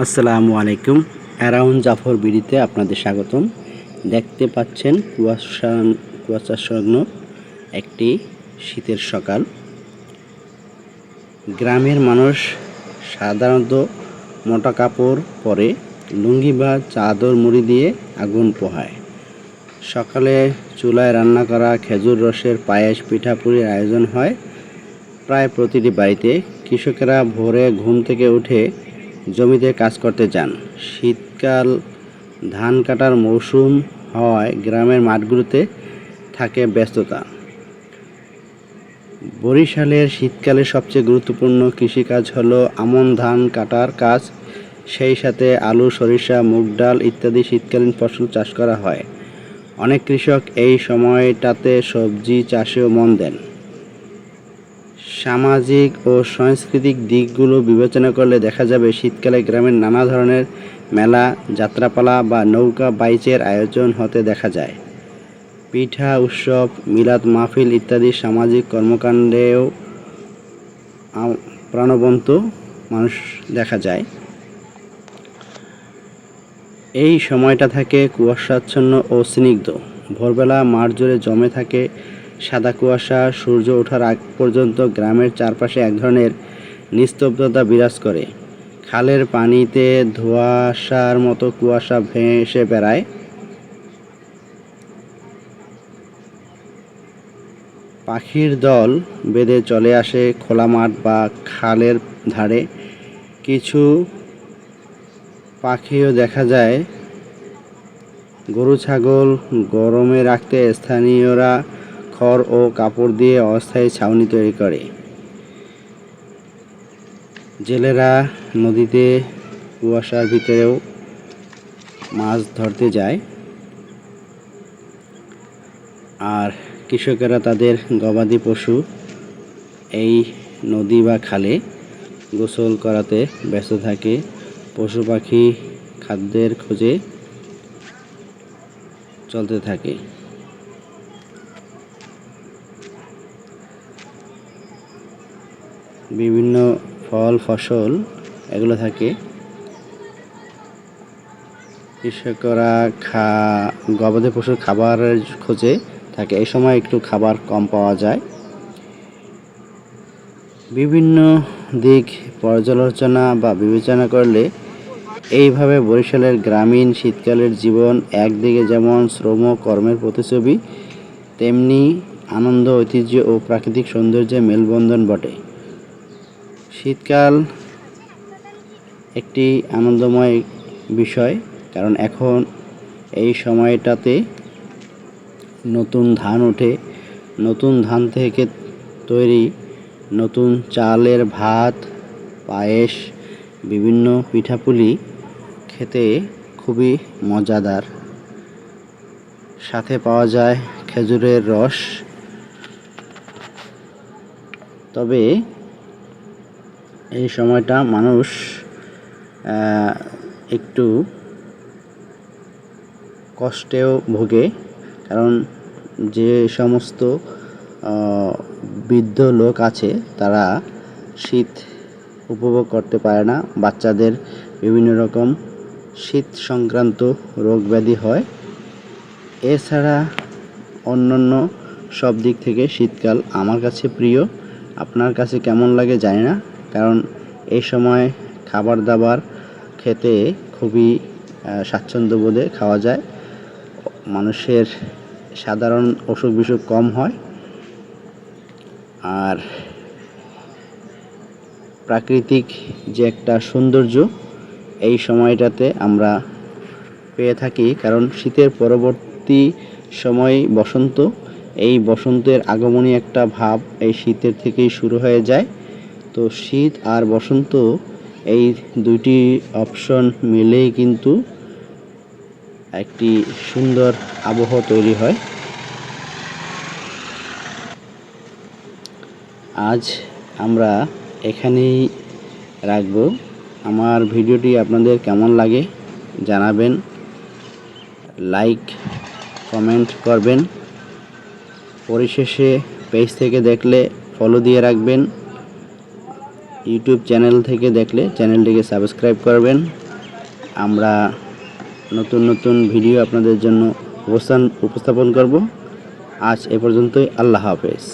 আসসালামু আলাইকুম। অ্যারাউন্ড জাফর বিড়িতে আপনাদের স্বাগতম। দেখতে পাচ্ছেন কুয়াশা কুয়াশাচ্ছন্ন একটি শীতের সকাল। গ্রামের মানুষ সাধারণত মোটা কাপড় পরে লুঙ্গি বা চাদর মুড়ি দিয়ে আগুন পোহায়। সকালে চুলায় রান্না করা খেজুর রসের পায়েস পিঠাপুরির আয়োজন হয়। প্রায় প্রতিটি বাড়িতে কৃষকেরা ভোরে ঘুম থেকে উঠে জমিতে কাজ করতে যান শীতকাল ধান কাটার মৌসুম হওয়ায় গ্রামের মাঠগুলোতে থাকে ব্যস্ততা। বরিশালের শীতকালে সবচেয়ে গুরুত্বপূর্ণ কৃষিকাজ হলো আমন ধান কাটার কাজ। সেই সাথে আলু, সরিষা, মুগ ডাল ইত্যাদি শীতকালীন ফসল চাষ করা হয়। অনেক কৃষক এই সময়টাতে সবজি চাষেও মন দেন। সামাজিক ও সাংস্কৃতিক দিকগুলো বিবেচনা করলে দেখা যাবে শীতকালে গ্রামের নানা ধরনের মেলা, যাত্রাপালা বা নৌকা বাইচের আয়োজন হতে দেখা যায়। পিঠা উৎসব, মিলাদ মাহফিল ইত্যাদি সামাজিক কর্মকাণ্ডেও প্রাণবন্ত মানুষ দেখা যায়। এই সময়টা থাকে কুয়াশাচ্ছন্ন ও স্নিগ্ধ। ভোরবেলা মাঠ জুড়ে জমে থাকে সাদা কুয়াশা, সূর্য ওঠার আগ পর্যন্ত গ্রামের চারপাশে এক ধরনের নিস্তব্ধতা বিরাজ করে। খালের পানিতে ধোঁয়াশার মতো কুয়াশা ভেসে বেড়ায়। পাখির দল বেঁধে চলে আসে খোলা মাঠ বা খালের ধারে। কিছু পাখিও দেখা যায়। গরু, ছাগল গরমে রাখতে স্থানীয়রা খড় ও কাপড় দিয়ে অস্থায়ী ছাউনি তৈরি করে। জেলেরা নদীতে কুয়াশার ভিতরেও মাছ ধরতে যায়। আর কৃষকেরা তাদের গবাদি পশু এই নদী বা খালে গোসল করাতে ব্যস্ত থাকে। পশু পাখি খাদ্যের খোঁজে চলতে থাকে। বিভিন্ন ফল, ফসল, এগুলো থাকে। কৃষকরা খা, গবাদি পশুর খাবারের খোঁজে থাকে। এই সময় একটু খাবার কম পাওয়া যায়। বিভিন্ন দিক পর্যালোচনা বা বিবেচনা করলে এইভাবে বরিশালের গ্রামীণ শীতকালের জীবন একদিকে যেমন শ্রম, কর্মের প্রতিছবি তেমনি আনন্দ, ঐতিহ্য ও প্রাকৃতিক সৌন্দর্যের মেলবন্ধন বটে। শীতকাল একটি আনন্দময় বিষয়, কারণ এখন এই সময়টাতে নতুন ধান ওঠে। নতুন ধান থেকে তৈরি নতুন চালের ভাত, পায়েস, বিভিন্ন পিঠাপুলি খেতে খুবই মজাদার। সাথে পাওয়া যায় খেজুরের রস। তবে এই সময়টা মানুষ একটু কষ্টেও ভোগে, কারণ যে সমস্ত বৃদ্ধ লোক আছে, তারা শীত উপভোগ করতে পারে না। বাচ্চাদের বিভিন্ন রকম শীত সংক্রান্ত রোগ ব্যাধি হয়। এছাড়া অন্যান্য সব দিক থেকে শীতকাল আমার কাছে প্রিয়। আপনার কাছে কেমন লাগে জানি না। কারণ এই সময় খাবার দাবার খেতে খুবই স্বাচ্ছন্দ্য বোধে খাওয়া যায়। মানুষের সাধারণ অসুখ বিসুখ কম হয়। আর প্রাকৃতিক যে একটা সৌন্দর্য, এই সময়টাতে আমরা পেয়ে থাকি। কারণ শীতের পরবর্তী সময় বসন্ত, এই বসন্তের আগমনী একটা ভাব এই শীতের থেকেই শুরু হয়ে যায়। তো শীত আর বসন্ত, এই দুইটি অপশন মিলেই কিন্তু একটি সুন্দর আবহ তৈরি হয়। আজ আমরা এখানেই রাখব। আমার ভিডিওটি আপনাদের কেমন লাগে জানাবেন। লাইক, কমেন্ট করবেন। পরিশেষে পেজ থেকে দেখলে ফলো দিয়ে রাখবেন। ইউটিউব চ্যানেল থেকে দেখলে চ্যানেলটিকে সাবস্ক্রাইব করবেন। আমরা নতুন নতুন ভিডিও আপনাদের জন্য উপস্থান উপস্থাপন করব। আজ এ পর্যন্তই, আল্লাহ হাফেজ।